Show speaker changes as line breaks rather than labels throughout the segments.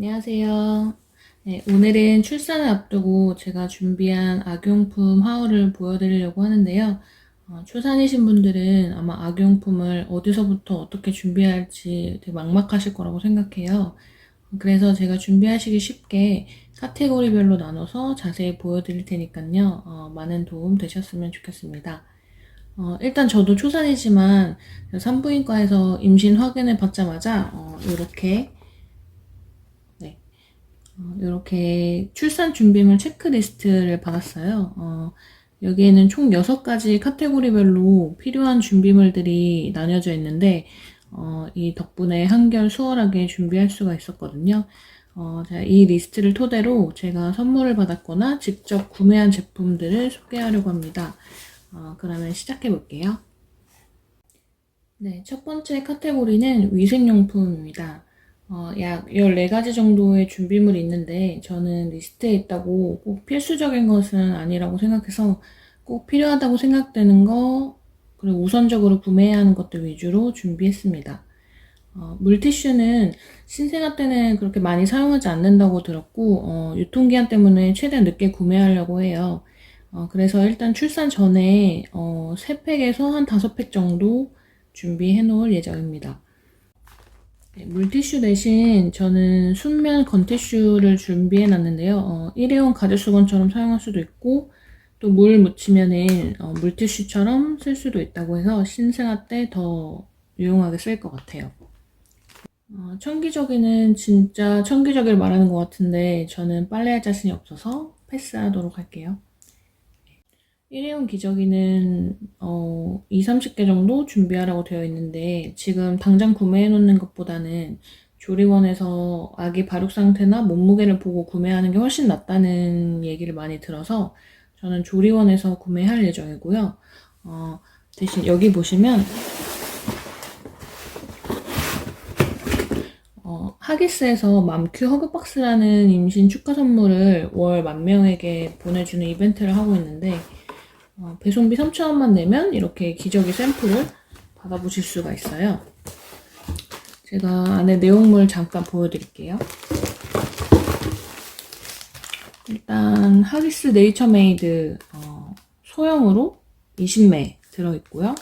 안녕하세요. 네, 오늘은 출산을 앞두고 제가 준비한 악용품 하울을 보여드리려고 하는데요. 어, 초산이신 분들은 아마 악용품을 어디서부터 어떻게 준비해야 할지 되게 막막하실 거라고 생각해요. 그래서 제가 준비하시기 쉽게 카테고리별로 나눠서 자세히 보여드릴 테니까요. 어, 많은 도움 되셨으면 좋겠습니다. 어, 일단 저도 초산이지만 산부인과에서 임신 확인을 받자마자 어, 이렇게 이렇게 출산 준비물 체크리스트를 받았어요. 어, 여기에는 총 6가지 카테고리별로 필요한 준비물들이 나뉘어져 있는데, 어, 이 덕분에 한결 수월하게 준비할 수가 있었거든요. 어, 자, 이 리스트를 토대로 제가 선물을 받았거나 직접 구매한 제품들을 소개하려고 합니다. 어, 그러면 시작해 볼게요. 네, 첫 번째 카테고리는 위생용품입니다. 어, 약 14가지 정도의 준비물이 있는데 저는 리스트에 있다고 꼭 필수적인 것은 아니라고 생각해서 꼭 필요하다고 생각되는 거 그리고 우선적으로 구매해야 하는 것들 위주로 준비했습니다. 어, 물티슈는 신생아 때는 그렇게 많이 사용하지 않는다고 들었고 어, 유통기한 때문에 최대한 늦게 구매하려고 해요. 어, 그래서 일단 출산 전에 어, 3팩에서 한 5팩 정도 준비해 놓을 예정입니다. 네, 물티슈 대신 저는 순면 건티슈를 준비해 놨는데요. 어, 일회용 가제수건처럼 사용할 수도 있고 또 물 묻히면은 어, 물티슈처럼 쓸 수도 있다고 해서 신생아 때 더 유용하게 쓸 것 같아요. 어, 청기저귀는 진짜 청기저귀를 말하는 것 같은데 저는 빨래할 자신이 없어서 패스하도록 할게요. 일회용 기저귀는 어, 2, 30개 정도 준비하라고 되어 있는데 지금 당장 구매해 놓는 것보다는 조리원에서 아기 발육 상태나 몸무게를 보고 구매하는 게 훨씬 낫다는 얘기를 많이 들어서 저는 조리원에서 구매할 예정이고요. 어, 대신 여기 보시면 어, 하기스에서 맘큐 허그박스라는 임신 축하 선물을 월 만 명에게 보내주는 이벤트를 하고 있는데 어, 배송비 3,000원만 내면 이렇게 기저귀 샘플을 받아보실 수가 있어요. 제가 안에 내용물 잠깐 보여드릴게요. 일단 하기스 네이처메이드 어, 소형으로 20매 들어있고요.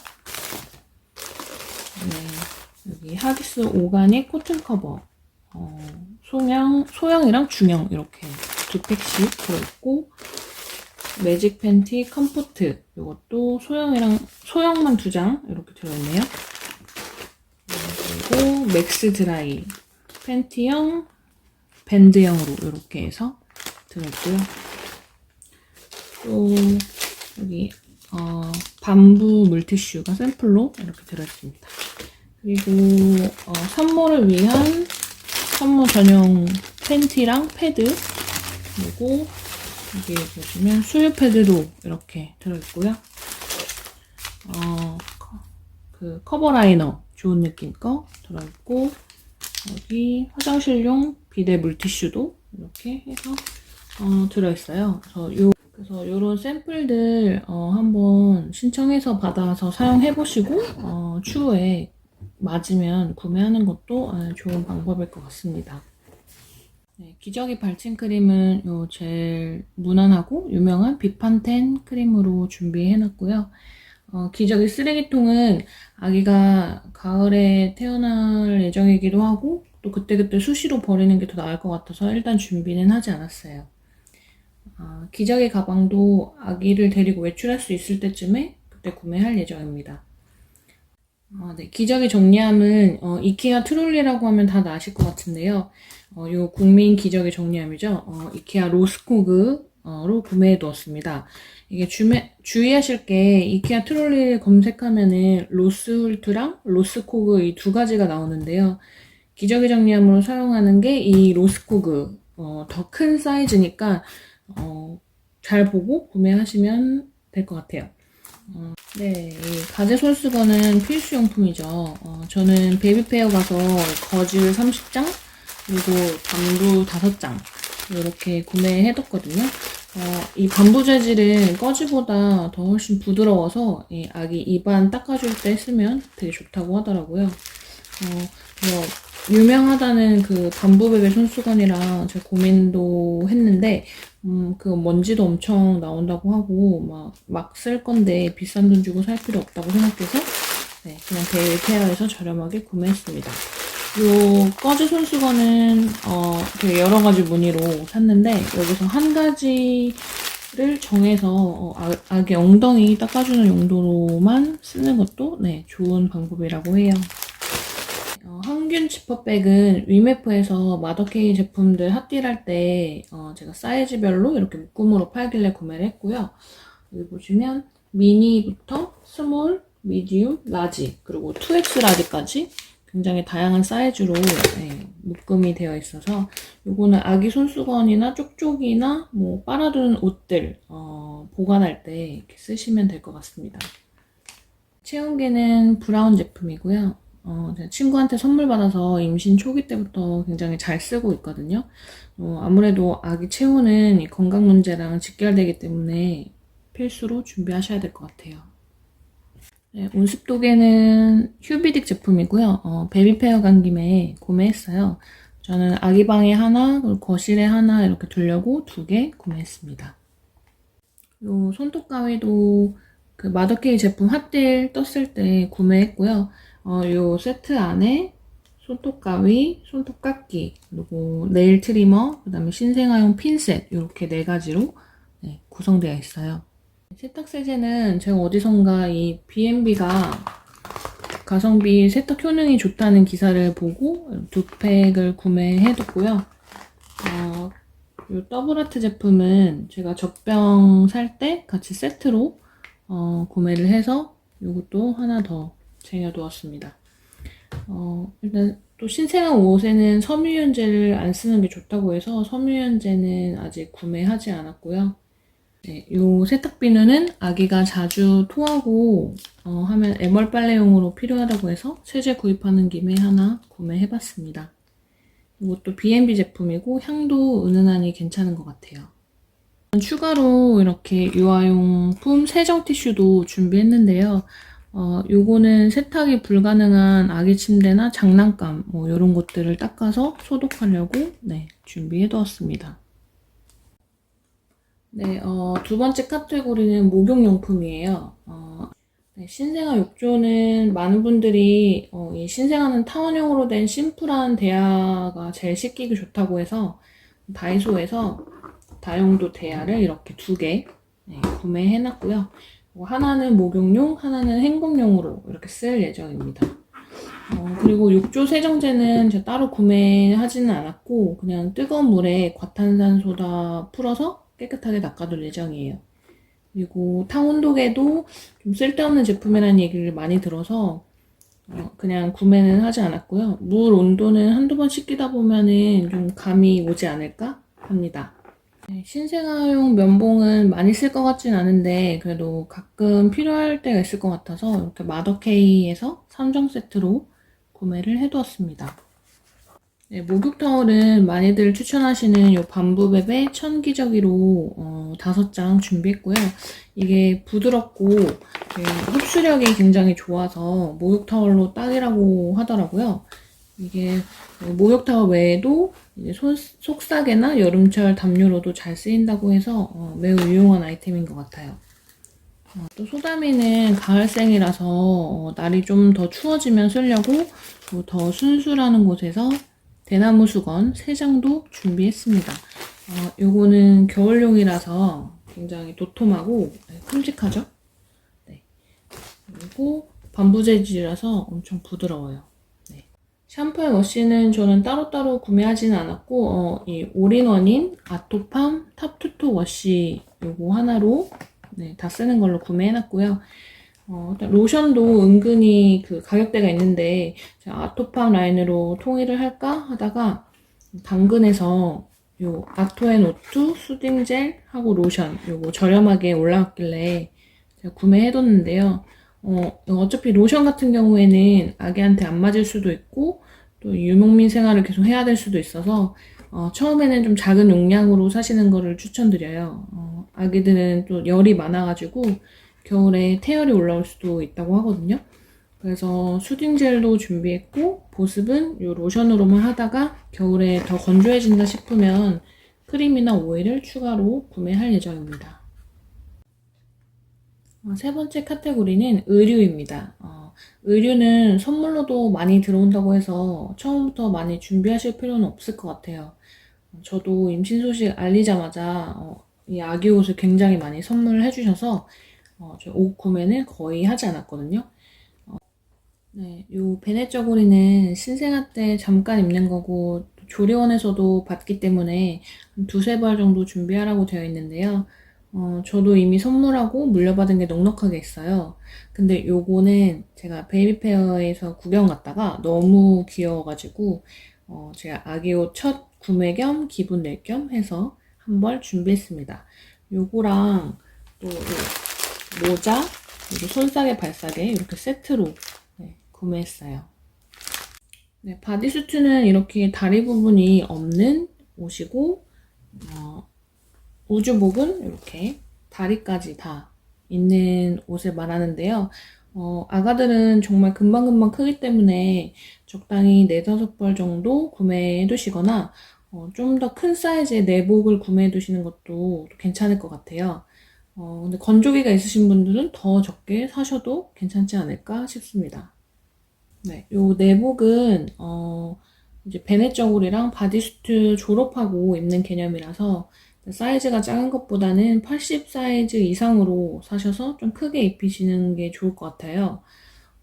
네, 여기 하기스 오가닉 코튼 커버 어, 소형, 소형이랑 중형 이렇게 두 팩씩 들어있고 매직 팬티 컴포트 이것도 소형이랑 소형만 두 장 이렇게 들어있네요. 그리고 맥스 드라이 팬티형 밴드형으로 이렇게 해서 들어있고요. 또 여기 어, 밤부 물티슈가 샘플로 이렇게 들어있습니다. 그리고 어, 산모를 위한 산모 전용 팬티랑 패드 그리고 여기 보시면 수유 패드도 이렇게 들어있고요. 어, 그 커버 라이너 좋은 느낌 거 들어있고 여기 화장실용 비데 물티슈도 이렇게 해서 어, 들어있어요. 그래서 요 그래서 요런 샘플들 어, 한번 신청해서 받아서 사용해 보시고 어, 추후에 맞으면 구매하는 것도 어, 좋은 방법일 것 같습니다. 네, 기저귀 발진 크림은 요 제일 무난하고 유명한 비판텐 크림으로 준비해놨고요. 어, 기저귀 쓰레기통은 아기가 가을에 태어날 예정이기도 하고 또 그때그때 수시로 버리는 게 더 나을 것 같아서 일단 준비는 하지 않았어요. 어, 기저귀 가방도 아기를 데리고 외출할 수 있을 때쯤에 그때 구매할 예정입니다. 어, 네, 기저귀 정리함은 어, 이케아 트롤리라고 하면 다들 아실 것 같은데요. 어, 요 국민 기저귀 정리함이죠. 어, 이케아 로스코그로 구매해 두었습니다. 이게 주매, 주의하실 게 이케아 트롤리 검색하면은 로스홀트랑 로스코그 이 두 가지가 나오는데요. 기저귀 정리함으로 사용하는 게 이 로스코그 어, 더 큰 사이즈니까 어, 잘 보고 구매하시면 될 것 같아요. 어, 네, 이 가제 솔수건은 필수용품이죠. 어, 저는 베이비페어 가서 거즈 30장 그리고 밤부 5장 이렇게 구매해뒀거든요. 어, 이 밤부 재질은 꺼지보다 더 훨씬 부드러워서 이 아기 입안 닦아줄 때 쓰면 되게 좋다고 하더라고요. 어, 그래서 유명하다는 그 반부 베베 손수건이랑 제가 고민도 했는데, 음, 그 먼지도 엄청 나온다고 하고, 막, 막 쓸 건데 비싼 돈 주고 살 필요 없다고 생각해서, 네, 그냥 데일케어에서 저렴하게 구매했습니다. 요 꺼즈 손수건은, 어, 되게 여러 가지 무늬로 샀는데, 여기서 한 가지를 정해서, 어, 아, 아기 엉덩이 닦아주는 용도로만 쓰는 것도, 네, 좋은 방법이라고 해요. 어, 항균 지퍼백은 위메프에서 마더케이 제품들 핫딜할 때 어, 제가 사이즈별로 이렇게 묶음으로 팔길래 구매를 했고요. 여기 보시면 미니부터 스몰, 미디움, 라지 그리고 2X 라지까지 굉장히 다양한 사이즈로 네, 묶음이 되어 있어서 요거는 아기 손수건이나 쪽쪽이나 뭐 빨아두는 옷들 어, 보관할 때 이렇게 쓰시면 될 것 같습니다. 체온계는 브라운 제품이고요. 어, 제가 친구한테 선물 받아서 임신 초기 때부터 굉장히 잘 쓰고 있거든요. 어, 아무래도 아기 체온은 이 건강 문제랑 직결되기 때문에 필수로 준비하셔야 될 것 같아요. 네, 온습도계는 휴비딕 제품이고요. 어, 베비페어 간 김에 구매했어요. 저는 아기 방에 하나, 그리고 거실에 하나 이렇게 두려고 두 개 구매했습니다. 요 손톱 가위도 그 마더케이 제품 핫딜 떴을 때 구매했고요. 어, 요 세트 안에 손톱 가위, 손톱 깎기, 그리고 네일 트리머, 그 다음에 신생아용 핀셋 이렇게 네 가지로 네, 구성되어 있어요. 세탁 세제는 제가 어디선가 이 B&B가 가성비 세탁 효능이 좋다는 기사를 보고 두 팩을 구매해뒀고요. 어, 이 더블아트 제품은 제가 젖병 살 때 같이 세트로 어, 구매를 해서 이것도 하나 더 쟁여두었습니다. 어, 일단 또 신생아 옷에는 섬유유연제를 안 쓰는 게 좋다고 해서 섬유유연제는 아직 구매하지 않았고요. 네, 요 세탁 비누는 아기가 자주 토하고 어, 하면 애벌 빨래용으로 필요하다고 해서 세제 구입하는 김에 하나 구매해봤습니다. 이것도 B&B 제품이고 향도 은은하니 괜찮은 것 같아요. 추가로 이렇게 유아용품 세정 티슈도 준비했는데요. 어, 요거는 세탁이 불가능한 아기 침대나 장난감 뭐 이런 것들을 닦아서 소독하려고 네, 준비해 두었습니다. 네, 어, 두 번째 카테고리는 목욕용품이에요. 어, 네, 신생아 욕조는 많은 분들이 어, 이 신생아는 타원형으로 된 심플한 대야가 제일 씻기기 좋다고 해서 다이소에서 다용도 대야를 이렇게 두개 네, 구매해놨고요. 뭐 하나는 목욕용, 하나는 행복용으로 이렇게 쓸 예정입니다. 어, 그리고 욕조 세정제는 제가 따로 구매하지는 않았고 그냥 뜨거운 물에 과탄산소다 풀어서 깨끗하게 닦아둘 예정이에요. 그리고 탕온도계도 좀 쓸데없는 제품이라는 얘기를 많이 들어서 어, 그냥 구매는 하지 않았고요. 물 온도는 한두 번 씻기다 보면은 좀 감이 오지 않을까 합니다. 네, 신생아용 면봉은 많이 쓸 것 같진 않은데 그래도 가끔 필요할 때가 있을 것 같아서 이렇게 마더케이에서 3종 세트로 구매를 해두었습니다. 네, 목욕 타월은 많이들 추천하시는 이 밤부베베 천기저귀로 어, 5장 준비했고요. 이게 부드럽고 네, 흡수력이 굉장히 좋아서 목욕 타월로 딱이라고 하더라고요. 이게 목욕 타월 외에도 이제 손, 속삭이나 여름철 담요로도 잘 쓰인다고 해서 어, 매우 유용한 아이템인 것 같아요. 어, 또 소다미는 가을생이라서 어, 날이 좀 더 추워지면 쓰려고 더 순수라는 곳에서 대나무 수건 3장도 준비했습니다. 어, 요거는 겨울용이라서 굉장히 도톰하고 네, 큼직하죠? 네. 그리고 밤부 재질이라서 엄청 부드러워요. 샴푸 앤 워시는 저는 따로따로 구매하지는 않았고 어, 이 올인원인 아토팜 탑투토 워시 요거 하나로 네, 다 쓰는 걸로 구매해놨고요. 어, 로션도 은근히 그 가격대가 있는데 아토팜 라인으로 통일을 할까 하다가 당근에서 요 아토앤오투 수딩젤 하고 로션 요거 저렴하게 올라왔길래 제가 구매해뒀는데요. 어, 어차피 로션 같은 경우에는 아기한테 안 맞을 수도 있고 또 유목민 생활을 계속 해야 될 수도 있어서 어, 처음에는 좀 작은 용량으로 사시는 거를 추천드려요. 어, 아기들은 또 열이 많아가지고 겨울에 태열이 올라올 수도 있다고 하거든요. 그래서 수딩젤도 준비했고 보습은 이 로션으로만 하다가 겨울에 더 건조해진다 싶으면 크림이나 오일을 추가로 구매할 예정입니다. 어, 세 번째 카테고리는 의류입니다. 어, 의류는 선물로도 많이 들어온다고 해서 처음부터 많이 준비하실 필요는 없을 것 같아요. 저도 임신 소식 알리자마자 어, 이 아기 옷을 굉장히 많이 선물해 주셔서 어, 저옷 구매는 거의 하지 않았거든요. 어, 네, 요 베네 저고리는 신생아 때 잠깐 입는 거고 조리원에서도 받기 때문에 한 두세 벌 정도 준비하라고 되어 있는데요. 어, 저도 이미 선물하고 물려받은 게 넉넉하게 있어요. 근데 요거는 제가 베이비페어에서 구경 갔다가 너무 귀여워가지고 어, 제가 아기 옷 첫 구매 겸 기분 낼 겸 해서 한 벌 준비했습니다. 요거랑 또 요 모자, 그리고 손싸개, 발싸개 이렇게 세트로 네, 구매했어요. 네, 바디수트는 이렇게 다리 부분이 없는 옷이고 어, 우주복은 이렇게 다리까지 다 있는 옷을 말하는데요. 어, 아가들은 정말 금방금방 크기 때문에 적당히 4, 5벌 정도 구매해 두시거나 어, 좀 더 큰 사이즈의 내복을 구매해 두시는 것도 괜찮을 것 같아요. 어, 근데 건조기가 있으신 분들은 더 적게 사셔도 괜찮지 않을까 싶습니다. 네, 요 내복은 어, 이제 베네 저고리랑 바디수트 졸업하고 입는 개념이라서 사이즈가 작은 것보다는 80 사이즈 이상으로 사셔서 좀 크게 입히시는 게 좋을 것 같아요.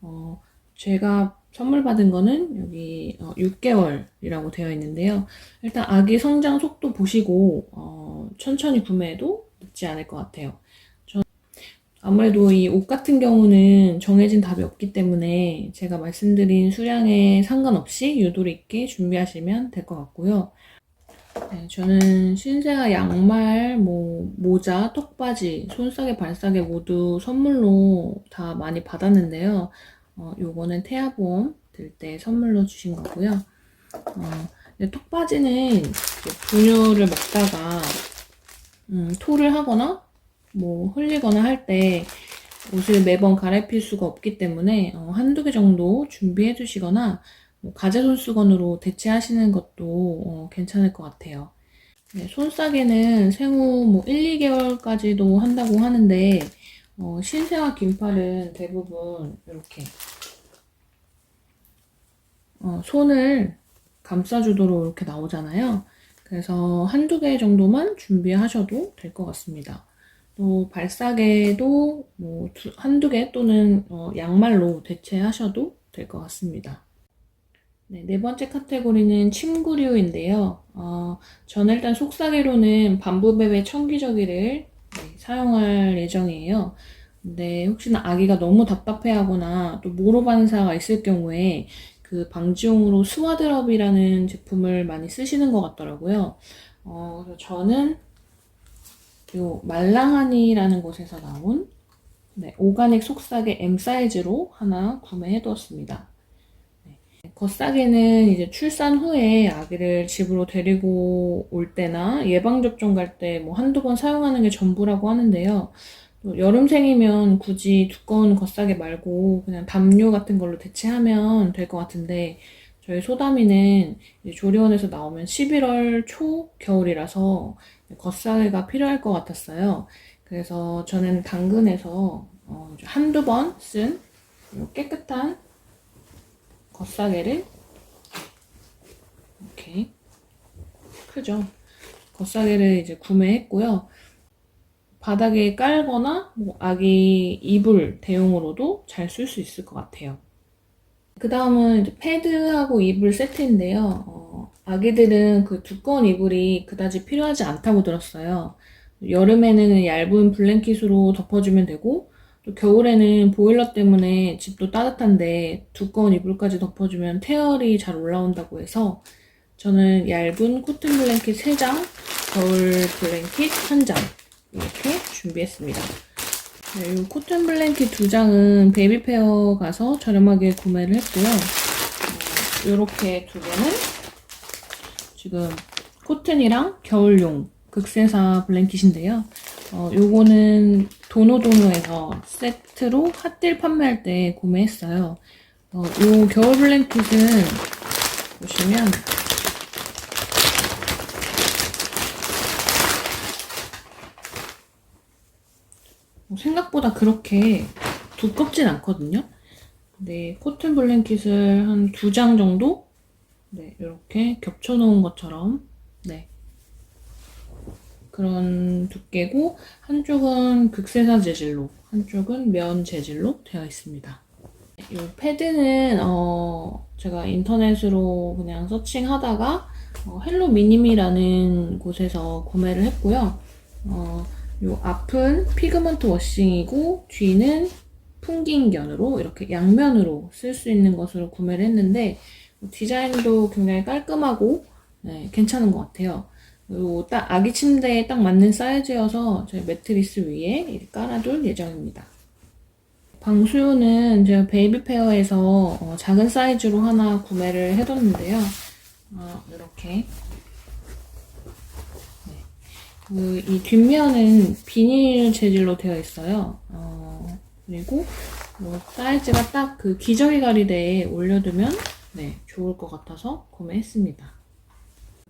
어, 제가 선물 받은 거는 여기 어, 6개월이라고 되어 있는데요. 일단 아기 성장 속도 보시고 어, 천천히 구매해도 늦지 않을 것 같아요. 저 아무래도 이 옷 같은 경우는 정해진 답이 없기 때문에 제가 말씀드린 수량에 상관없이 유도리 있게 준비하시면 될 것 같고요. 네, 저는 신생아 양말, 뭐 모자, 턱바지, 손싸개, 발싸개 모두 선물로 다 많이 받았는데요. 어, 요거는 태아보험 들 때 선물로 주신 거고요. 어, 이제 분유를 먹다가 음, 토를 하거나 뭐 흘리거나 할 때 옷을 매번 갈아입힐 수가 없기 때문에 어, 한두 개 정도 준비해 두시거나 뭐 가제 손 수건으로 대체하시는 것도 어, 괜찮을 것 같아요. 네, 손싸개는 생후 뭐 1, 2개월까지도 한다고 하는데 어, 신생아 긴팔은 대부분 이렇게 어, 손을 감싸주도록 이렇게 나오잖아요. 그래서 한두 개 정도만 준비하셔도 될 것 같습니다. 또 발싸개도 뭐 두- 한두 개 또는 어, 양말로 대체하셔도 될 것 같습니다. 네, 네 번째 카테고리는 침구류인데요. 어, 저는 일단 속삭이로는 반부베베 청기저귀를 네, 사용할 예정이에요. 근데 혹시나 아기가 너무 답답해하거나 또 모로 반사가 있을 경우에 그 방지용으로 스와드럽이라는 제품을 많이 쓰시는 것 같더라고요. 어, 그래서 저는 요 말랑하니라는 곳에서 나온 네, 오가닉 속삭이 M 사이즈로 하나 구매해 두었습니다. 겉싸개는 이제 출산 후에 아기를 집으로 데리고 올 때나 예방접종 갈 때 뭐 한두 번 사용하는 게 전부라고 하는데요. 또 여름생이면 굳이 두꺼운 겉싸개 말고 그냥 담요 같은 걸로 대체하면 될 것 같은데 저희 소담이는 조리원에서 나오면 11월 초 겨울이라서 겉싸개가 필요할 것 같았어요. 그래서 저는 당근에서 어, 한두 번 쓴 깨끗한 겉싸개를 이렇게 크죠. 겉싸개를 이제 구매했고요. 바닥에 깔거나 뭐 아기 이불 대용으로도 잘 쓸 수 있을 것 같아요. 그 다음은 패드하고 이불 세트인데요. 어, 아기들은 그 두꺼운 이불이 그다지 필요하지 않다고 들었어요. 여름에는 얇은 블랭킷으로 덮어주면 되고 또 겨울에는 보일러 때문에 집도 따뜻한데 두꺼운 이불까지 덮어주면 태열이 잘 올라온다고 해서 저는 얇은 코튼 블랭킷 3장, 겨울 블랭킷 1장 이렇게 준비했습니다. 네, 이 코튼 블랭킷 2장은 베이비페어 가서 저렴하게 구매를 했고요. 어, 이렇게 두 개는 지금 코튼이랑 겨울용 극세사 블랭킷인데요. 어, 요거는 도노도노에서 세트로 핫딜 판매할 때 구매했어요. 어, 요 겨울 블랭킷은 보시면 뭐 생각보다 그렇게 두껍진 않거든요. 네, 코튼 블랭킷을 한 두 장 정도 네, 이렇게 겹쳐 놓은 것처럼 네. 그런 두께고 한쪽은 극세사 재질로 한쪽은 면 재질로 되어 있습니다. 이 패드는 어 제가 인터넷으로 그냥 서칭하다가 어 헬로 미니미라는 곳에서 구매를 했고요. 어, 요 앞은 피그먼트 워싱이고 뒤는 풍긴 견으로 이렇게 양면으로 쓸 수 있는 것으로 구매를 했는데 디자인도 굉장히 깔끔하고 네, 괜찮은 것 같아요. 그리고 딱 아기 침대에 딱 맞는 사이즈여서 저희 매트리스 위에 깔아둘 예정입니다. 방수요는 제가 베이비 페어에서 어, 작은 사이즈로 하나 구매를 해뒀는데요. 어, 이렇게 그, 이 뒷면은 비닐 재질로 되어 있어요. 어, 그리고 뭐 사이즈가 딱 그 기저귀 가리대에 올려두면 네, 좋을 것 같아서 구매했습니다.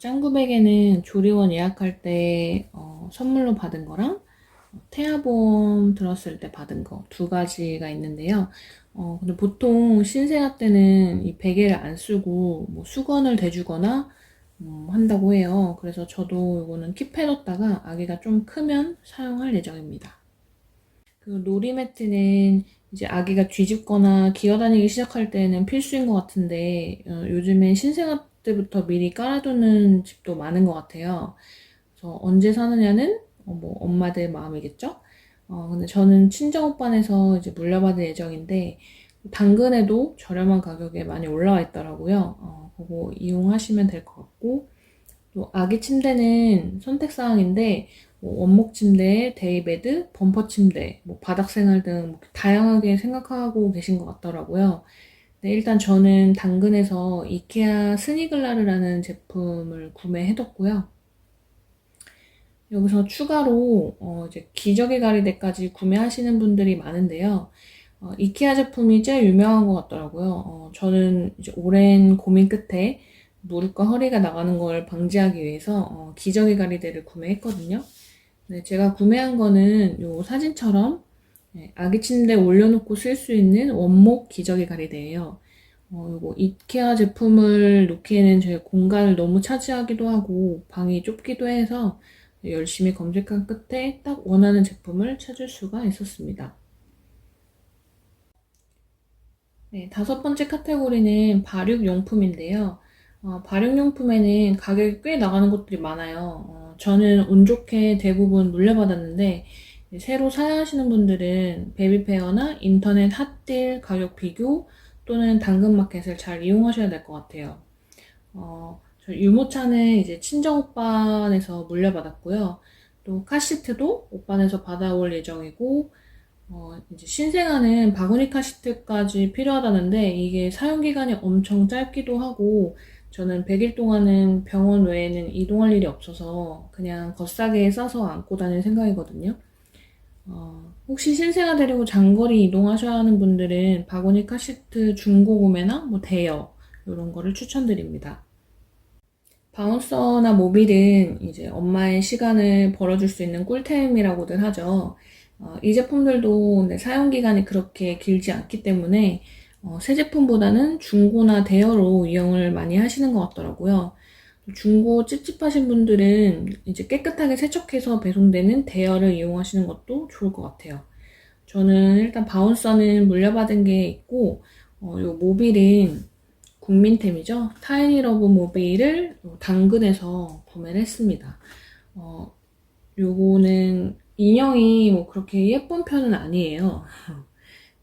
짱구백에는 조리원 예약할 때 어, 선물로 받은 거랑 태아보험 들었을 때 받은 거 두 가지가 있는데요. 어, 근데 보통 신생아 때는 이 베개를 안 쓰고 뭐 수건을 대주거나 음, 한다고 해요. 그래서 저도 이거는 킵해뒀다가 아기가 좀 크면 사용할 예정입니다. 그 놀이 매트는 이제 아기가 뒤집거나 기어다니기 시작할 때는 필수인 것 같은데 어, 요즘엔 신생아 때부터 미리 깔아두는 집도 많은 것 같아요. 그래서 언제 사느냐는 어, 뭐 엄마들 마음이겠죠? 어, 근데 저는 친정 오빠에서 이제 물려받을 예정인데 당근에도 저렴한 가격에 많이 올라와 있더라고요. 어, 그거 이용하시면 될 것 같고 또 아기 침대는 선택 사항인데 뭐 원목 침대, 데이베드, 범퍼 침대, 뭐 바닥 생활 등뭐 다양하게 생각하고 계신 것 같더라고요. 네, 일단 저는 당근에서 이케아 스니글라르라는 제품을 구매해뒀고요. 여기서 추가로 어 이제 기저귀 가리대까지 구매하시는 분들이 많은데요. 어, 이케아 제품이 제일 유명한 것 같더라고요. 어, 저는 이제 오랜 고민 끝에 무릎과 허리가 나가는 걸 방지하기 위해서 어, 기저귀 가리대를 구매했거든요. 네, 제가 구매한 거는 요 사진처럼 네, 아기 침대에 올려놓고 쓸 수 있는 원목 기저귀 가리대예요. 어, 요거 이케아 제품을 놓기에는 제 공간을 너무 차지하기도 하고 방이 좁기도 해서 열심히 검색한 끝에 딱 원하는 제품을 찾을 수가 있었습니다. 네, 다섯 번째 카테고리는 발육용품인데요. 어, 발육용품에는 가격이 꽤 나가는 것들이 많아요. 어, 저는 운 좋게 대부분 물려받았는데 새로 사야 하시는 분들은 베비페어나 인터넷 핫딜 가격 비교 또는 당근마켓을 잘 이용하셔야 될 것 같아요. 어, 저 유모차는 이제 친정 오빠에서 물려받았고요. 또 카시트도 오빠에서 받아올 예정이고 어, 이제 신생아는 바구니 카시트까지 필요하다는데 이게 사용 기간이 엄청 짧기도 하고 저는 100일 동안은 병원 외에는 이동할 일이 없어서 그냥 겉싸게 싸서 안고 다닐 생각이거든요. 어, 혹시 신생아 데리고 장거리 이동하셔야 하는 분들은 바구니 카시트 중고 구매나 뭐 대여 이런 거를 추천드립니다. 바운서나 모빌은 이제 엄마의 시간을 벌어줄 수 있는 꿀템이라고들 하죠. 어, 이 제품들도 사용 기간이 그렇게 길지 않기 때문에 어, 새 제품보다는 중고나 대여로 이용을 많이 하시는 것 같더라고요. 중고 찝찝하신 분들은 이제 깨끗하게 세척해서 배송되는 대여를 이용하시는 것도 좋을 것 같아요. 저는 일단 바운서는 물려받은 게 있고, 어, 요 모빌은 국민템이죠. 타이니러브 모빌을 당근에서 구매를 했습니다. 어, 요거는 인형이 뭐 그렇게 예쁜 편은 아니에요.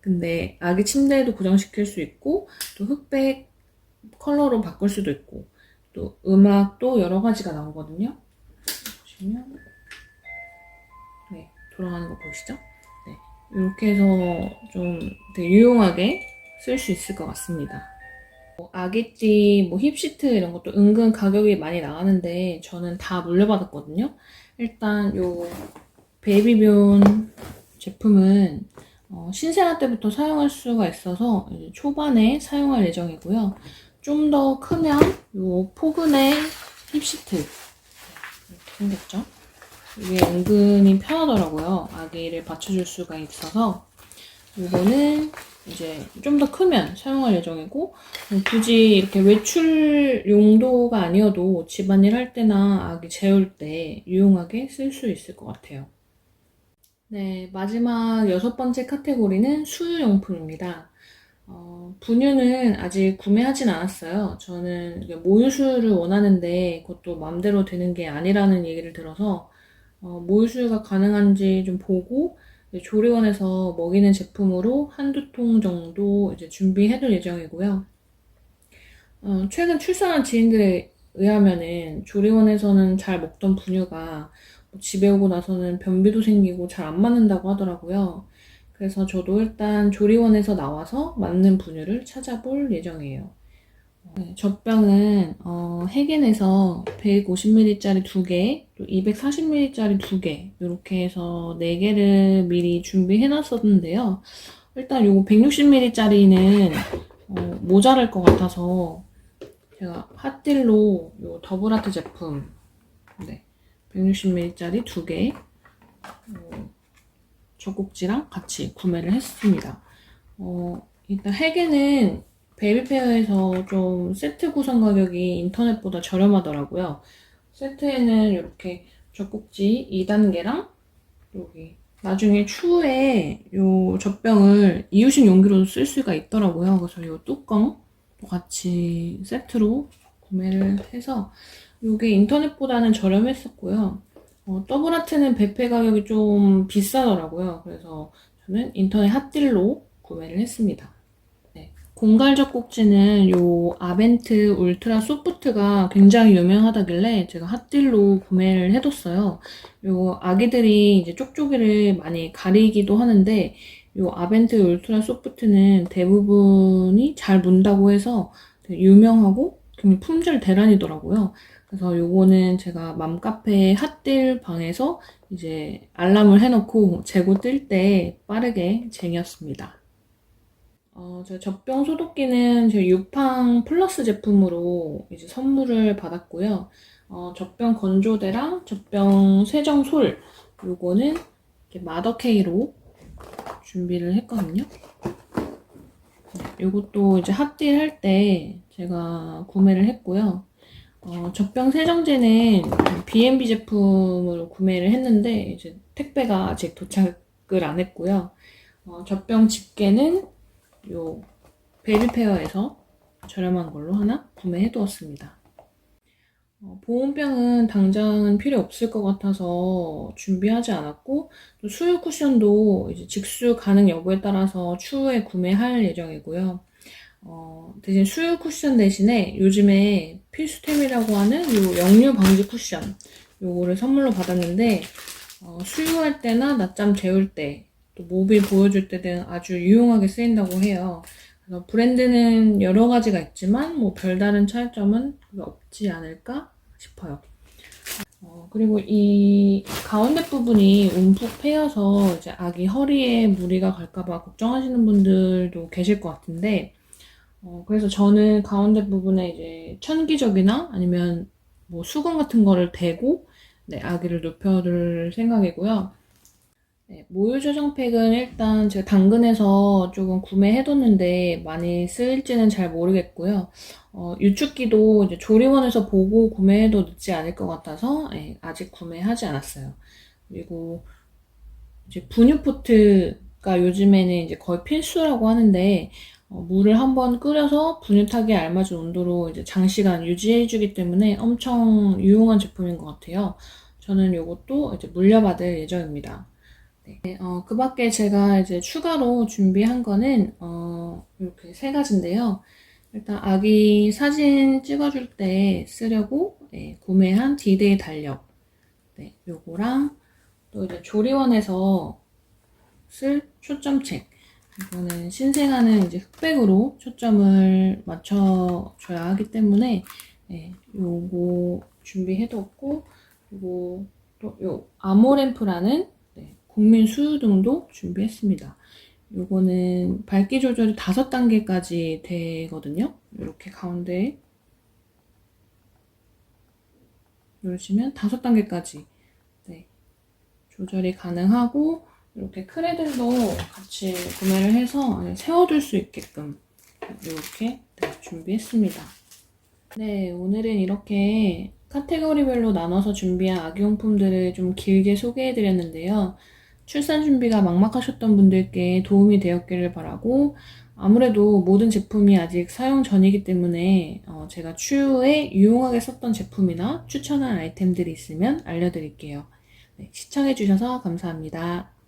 근데 아기 침대에도 고정시킬 수 있고 또 흑백 컬러로 바꿀 수도 있고 또 음악도 여러 가지가 나오거든요. 보시면 네 돌아가는 거 보시죠? 네 이렇게 해서 좀 되게 유용하게 쓸 수 있을 것 같습니다. 뭐 아기띠, 뭐 힙시트 이런 것도 은근 가격이 많이 나가는데 저는 다 물려받았거든요. 일단 요 베이비변 제품은 어, 신생아 때부터 사용할 수가 있어서 초반에 사용할 예정이고요. 좀 더 크면 요 포근의 힙시트 이렇게 생겼죠. 이게 은근히 편하더라고요. 아기를 받쳐줄 수가 있어서 이거는 이제 좀 더 크면 사용할 예정이고 굳이 이렇게 외출 용도가 아니어도 집안일 할 때나 아기 재울 때 유용하게 쓸 수 있을 것 같아요. 네, 마지막 여섯 번째 카테고리는 수유용품입니다. 어, 분유는 아직 구매하진 않았어요. 저는 모유수유를 원하는데 그것도 맘대로 되는 게 아니라는 얘기를 들어서 어, 모유수유가 가능한지 좀 보고 조리원에서 먹이는 제품으로 한두 통 정도 이제 준비해둘 예정이고요. 어, 최근 출산한 지인들에 의하면은 조리원에서는 잘 먹던 분유가 뭐 집에 오고 나서는 변비도 생기고 잘 안 맞는다고 하더라고요. 그래서 저도 일단 조리원에서 나와서 맞는 분유를 찾아볼 예정이에요. 네, 젖병은 어, 해겐에서 150ml짜리 2개, 또 240ml짜리 2개 이렇게 해서 4개를 미리 준비해 놨었는데요. 일단 요거 160ml짜리는 어, 모자랄 것 같아서 제가 핫딜로 요 더블아트 제품 네, 160ml짜리 2개 어, 젖꼭지랑 같이 구매를 했습니다. 어, 일단 해게는 베이비페어에서 좀 세트 구성 가격이 인터넷보다 저렴하더라고요. 세트에는 이렇게 젖꼭지 2단계랑 여기 나중에 추후에 요 젖병을 이유식 용기로 쓸 수가 있더라고요. 그래서 요 뚜껑도 같이 세트로 구매를 해서 요게 인터넷보다는 저렴했었고요. 어, 더블아트는 배페 가격이 좀 비싸더라고요. 그래서 저는 인터넷 핫딜로 구매를 했습니다. 네. 공갈적 꼭지는 요 아벤트 울트라 소프트가 굉장히 유명하다길래 제가 핫딜로 구매를 해뒀어요. 요 아기들이 이제 쪽쪽이를 많이 가리기도 하는데 요 아벤트 울트라 소프트는 대부분이 잘 문다고 해서 유명하고 굉장히 품절 대란이더라고요. 그래서 요거는 제가 맘카페 핫딜 방에서 이제 알람을 해놓고 재고 뜰 때 빠르게 쟁였습니다. 어, 저 젖병 소독기는 제 유팡 플러스 제품으로 이제 선물을 받았고요. 어, 젖병 건조대랑 젖병 세정솔 요거는 마더케이로 준비를 했거든요. 네, 요것도 이제 핫딜 할 때 제가 구매를 했고요. 어, 젖병 세정제는 B&B 제품으로 구매를 했는데 이제 택배가 아직 도착을 안 했고요. 어, 젖병 집게는 요 베비페어에서 저렴한 걸로 하나 구매해 두었습니다. 어, 보온병은 당장은 필요 없을 것 같아서 준비하지 않았고 또 수유 쿠션도 이제 직수 가능 여부에 따라서 추후에 구매할 예정이고요. 어, 대신 수유 쿠션 대신에 요즘에 필수템이라고 하는 요 역류 방지 쿠션 요거를 선물로 받았는데 어, 수유할 때나 낮잠 재울 때 또 모빌 보여줄 때 등 아주 유용하게 쓰인다고 해요. 그래서 브랜드는 여러 가지가 있지만 뭐 별다른 차이점은 없지 않을까 싶어요. 어, 그리고 이 가운데 부분이 움푹 패여서 이제 아기 허리에 무리가 갈까봐 걱정하시는 분들도 계실 것 같은데 어, 그래서 저는 가운데 부분에 이제 천기적이나 아니면 뭐 수건 같은 거를 대고 네, 아기를 눕혀둘 생각이고요. 네, 모유 조정팩은 일단 제가 당근에서 조금 구매해뒀는데 많이 쓰일지는 잘 모르겠고요. 어, 유축기도 이제 조리원에서 보고 구매해도 늦지 않을 것 같아서 네, 아직 구매하지 않았어요. 그리고 이제 분유포트가 요즘에는 이제 거의 필수라고 하는데 어, 물을 한번 끓여서 분유타기에 알맞은 온도로 이제 장시간 유지해주기 때문에 엄청 유용한 제품인 것 같아요. 저는 이것도 이제 물려받을 예정입니다. 네, 어, 그 밖에 제가 이제 추가로 준비한 거는, 어, 이렇게 세 가지인데요. 일단 아기 사진 찍어줄 때 쓰려고 네, 구매한 디데이 달력. 네, 요거랑 또 이제 조리원에서 쓸 초점책. 이거는 신생아는 이제 흑백으로 초점을 맞춰줘야 하기 때문에 네, 요거 준비해뒀고 그리고 또 요 아모램프라는 국민 수유등도 준비했습니다. 요거는 밝기 조절이 다섯 단계까지 되거든요. 이렇게 가운데 누르시면 다섯 단계까지 네, 조절이 가능하고 이렇게 크레들도 같이 구매를 해서 세워둘 수 있게끔 이렇게 네, 준비했습니다. 네, 오늘은 이렇게 카테고리별로 나눠서 준비한 아기용품들을 좀 길게 소개해드렸는데요. 출산 준비가 막막하셨던 분들께 도움이 되었기를 바라고 아무래도 모든 제품이 아직 사용 전이기 때문에 어, 제가 추후에 유용하게 썼던 제품이나 추천한 아이템들이 있으면 알려드릴게요. 네, 시청해주셔서 감사합니다.